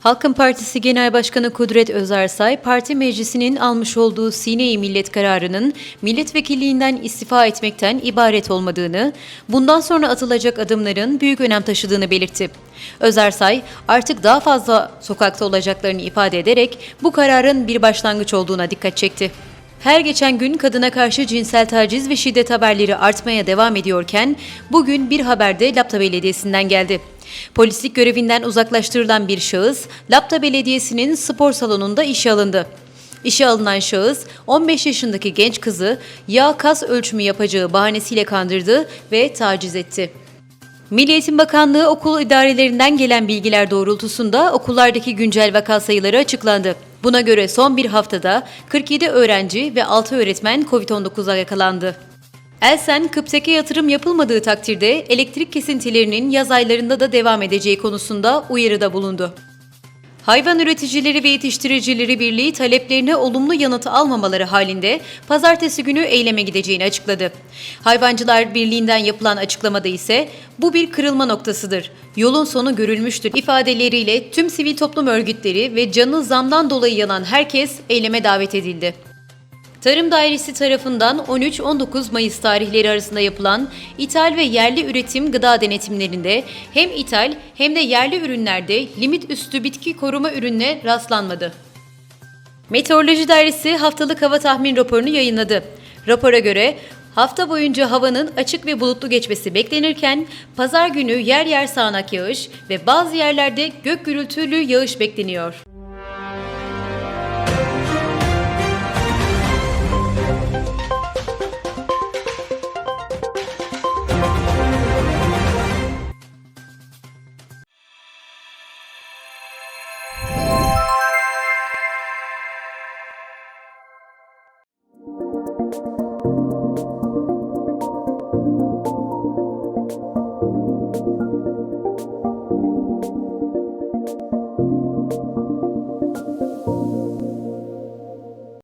Halkın Partisi Genel Başkanı Kudret Özarsay, parti meclisinin almış olduğu Sine-i Millet kararının milletvekilliğinden istifa etmekten ibaret olmadığını, bundan sonra atılacak adımların büyük önem taşıdığını belirtti. Özarsay, artık daha fazla sokakta olacaklarını ifade ederek bu kararın bir başlangıç olduğuna dikkat çekti. Her geçen gün kadına karşı cinsel taciz ve şiddet haberleri artmaya devam ediyorken bugün bir haber de Lapta Belediyesi'nden geldi. Polislik görevinden uzaklaştırılan bir şahıs Lapta Belediyesi'nin spor salonunda işe alındı. İşe alınan şahıs 15 yaşındaki genç kızı yağ kas ölçümü yapacağı bahanesiyle kandırdı ve taciz etti. Milli Eğitim Bakanlığı okul idarelerinden gelen bilgiler doğrultusunda okullardaki güncel vaka sayıları açıklandı. Buna göre son bir haftada 47 öğrenci ve 6 öğretmen COVID-19'a yakalandı. Elsen, Kıpsek'e yatırım yapılmadığı takdirde elektrik kesintilerinin yaz aylarında da devam edeceği konusunda uyarıda bulundu. Hayvan Üreticileri ve Yetiştiricileri Birliği taleplerine olumlu yanıt almamaları halinde pazartesi günü eyleme gideceğini açıkladı. Hayvancılar Birliği'nden yapılan açıklamada ise bu bir kırılma noktasıdır. Yolun sonu görülmüştür ifadeleriyle tüm sivil toplum örgütleri ve canı zamdan dolayı yanan herkes eyleme davet edildi. Tarım Dairesi tarafından 13-19 Mayıs tarihleri arasında yapılan ithal ve yerli üretim gıda denetimlerinde hem ithal hem de yerli ürünlerde limit üstü bitki koruma ürününe rastlanmadı. Meteoroloji Dairesi haftalık hava tahmin raporunu yayınladı. Rapora göre hafta boyunca havanın açık ve bulutlu geçmesi beklenirken pazar günü yer yer sağanak yağış ve bazı yerlerde gök gürültülü yağış bekleniyor.